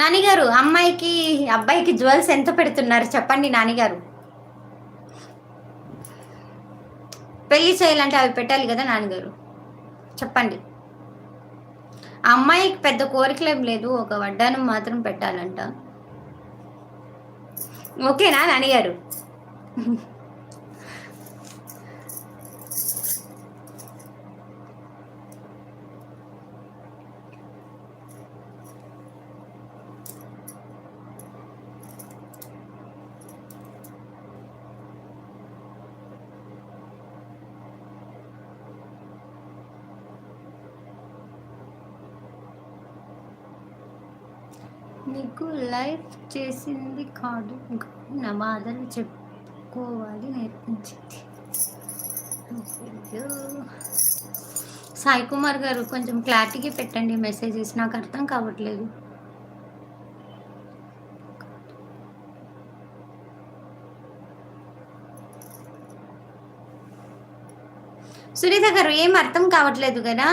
నానిగారు అమ్మాయికి అబ్బాయికి జ్యువెల్స్ ఎంత పెడుతున్నారు చెప్పండి నానిగారు. పెళ్ళి చేయాలంటే అవి పెట్టాలి కదా నాన్నగారు చెప్పండి. ఆ అమ్మాయికి పెద్ద కోరికలేం లేదు ఒక వడ్డానం మాత్రం పెట్టాలంట. ఓకేనా నాన్నగారు నీకు లైఫ్ చేసింది కాదు. నా బాధలు చెప్పుకోవాలి నేర్పించింది. సాయి కుమార్ గారు కొంచెం క్లారిటీగా పెట్టండి. మెసేజెస్ నాకు అర్థం కావట్లేదు. సునీత గారు ఏం అర్థం కావట్లేదు కదా?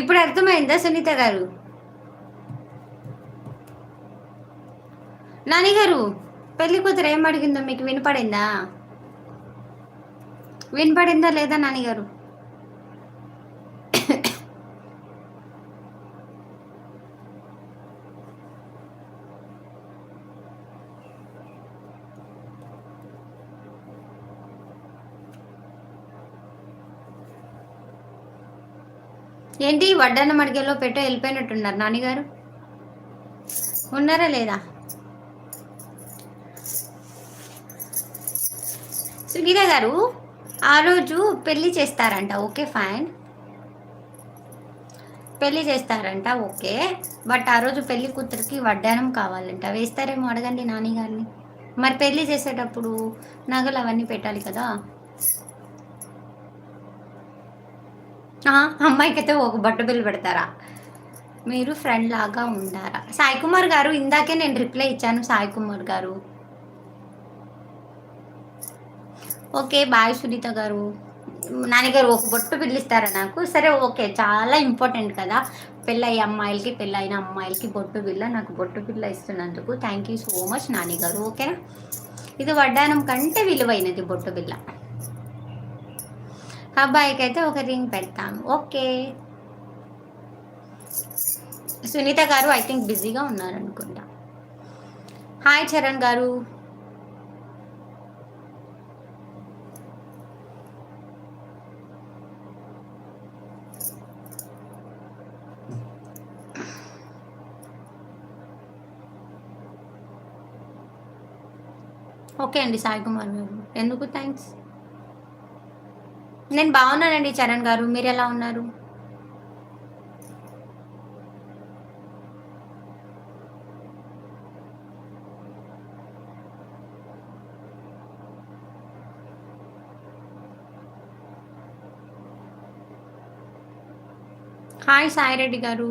ఇప్పుడు అర్థమైందా సునీత గారు? నాని గారు పెళ్ళి కూతురు ఏం అడిగిందో మీకు వినపడిందా? వినపడిందా లేదా నాని గారు? ఏంటి వడ్డానం అడిగేలో పెట్టో వెళ్ళిపోయినట్టున్నారు నాన్నగారు ఉన్నారా లేదా? సుగీత గారు ఆ రోజు పెళ్ళి చేస్తారంట ఓకే ఫైన్. పెళ్ళి చేస్తారంట ఓకే. బట్ ఆ రోజు పెళ్ళి కూతురికి వడ్డానం కావాలంట. వేస్తారేమో అడగండి నాన్నగారిని మరి పెళ్ళి చేసేటప్పుడు నగలు అవన్నీ పెట్టాలి కదా? అమ్మాయికైతే ఒక బట్ట బిల్లు పెడతారా? మీరు ఫ్రెండ్ లాగా ఉండారా? సాయి కుమార్ గారు ఇందాకే నేను రిప్లై ఇచ్చాను సాయి కుమార్ గారు. ఓకే బాయ్ సునీత గారు. నాన్నగారు ఒక బొట్టు పిల్లిస్తారా నాకు? సరే ఓకే చాలా ఇంపార్టెంట్ కదా. పెళ్ళయ్యే అమ్మాయిలకి పెళ్ళైన అమ్మాయిలకి బొట్టు బిల్ల? నాకు బొట్టు బిల్ల ఇస్తున్నందుకు థ్యాంక్ యూ సో మచ్ నాన్నగారు ఓకేనా? ఇది వడ్డానం కంటే విలువైనది బొట్టు బిల్ల. అబ్బాయికి అయితే ఒక రింగ్ పెడతాను ఓకే. సునీత గారు ఐ థింక్ బిజీగా ఉన్నారు అనుకుంటా హాయ్ చరణ్ గారు. ఓకే అండి సాయి కుమార్ గారు. ఎందుకు థ్యాంక్స్ నేను బాగున్నానండి చరణ్ గారు. మీరు ఎలా ఉన్నారు? హాయ్ సాయిరెడ్డి గారు.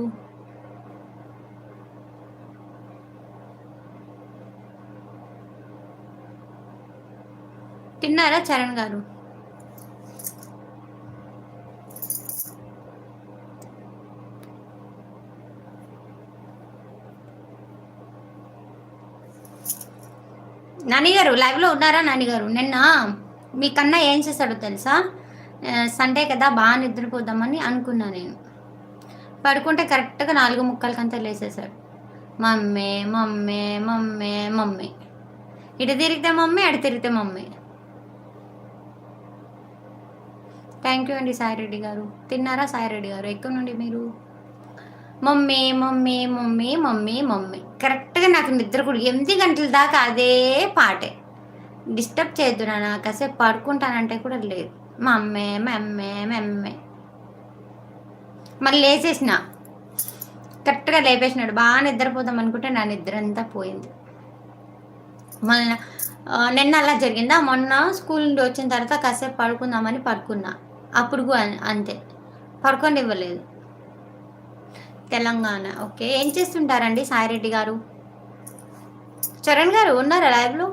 తిన్నారా చరణ్ గారు? నాన్నగారు లైవ్లో ఉన్నారా నాన్నగారు నిన్న మీ కన్నా ఏం చేశాడో తెలుసా? సండే కదా బాగా నిద్రపోదామని అనుకున్నా నేను. పడుకుంటే కరెక్ట్గా నాలుగు ముక్కలకంతా లేసేసాడు మమ్మీ మమ్మీ మమ్మీ మమ్మీ. ఇటు తిరిగితే మమ్మీ అటు తిరిగితే మమ్మీ. థ్యాంక్ యూ అండి సాయిరెడ్డి గారు. తిన్నారా సాయిరెడ్డి గారు? ఎక్కడి నుండి మీరు? Mummy mummy mummy mummy mummy. కరెక్ట్గా నాకు నిద్ర కూడా ఎనిమిది గంటల దాకా అదే పాటే. డిస్టర్బ్ చేయొద్దు నాన్న కాసేపు పడుకుంటానంటే కూడా లేదు. మమ్మే మమ్మే మమ్మే. మళ్ళీ లేచేసిన కరెక్ట్గా లేపేసినాడు. బాగా నిద్రపోదాం అనుకుంటే నా నిద్ర అంతా పోయింది. మొన్న నిన్న అలా జరిగిందా? మొన్న స్కూల్ నుండి వచ్చిన తర్వాత కాసేపు పడుకుందామని పడుకున్నా. అప్పుడు కూడా అంతే. పడుకొని ఇవ్వలేదు తెలంగాణ. ఓకే ఏం చేస్తుంటారండి సాయిరెడ్డి గారు? చరణ్ గారు ఉన్నారా లైవ్లో?